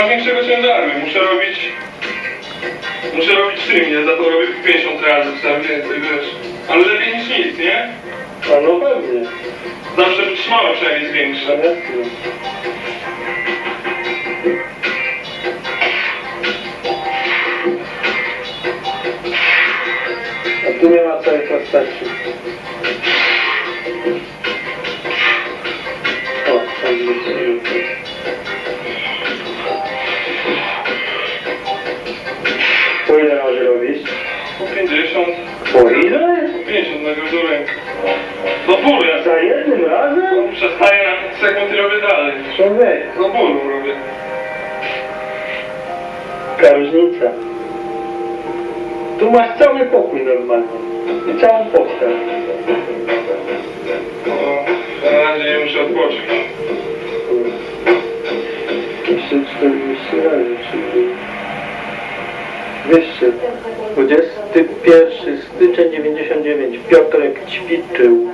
mam większego ciężaru i muszę robić... Muszę robić trzy mnie, za to robię 50 razy, czy tam więcej, wiesz. Ale lepiej niż nic, nie? A no pewnie. Zawsze wytrzymałe przynajmniej jest większe. A tu nie ma całej postaci. Po ile masz robić? Po 50, Po ile? po 50 na każdą rękę. Do bólu ja Za jednym razem? przestaję na sekund i robię dalej. Człowiek. Do bólu robię. Taka różnica. Tu masz cały pokój normalnie. I całą postać. No, na razie muszę odpocząć. Jeszcze 40 razy, czyli 200. 21 styczeń 99. Piotrek ćwiczył.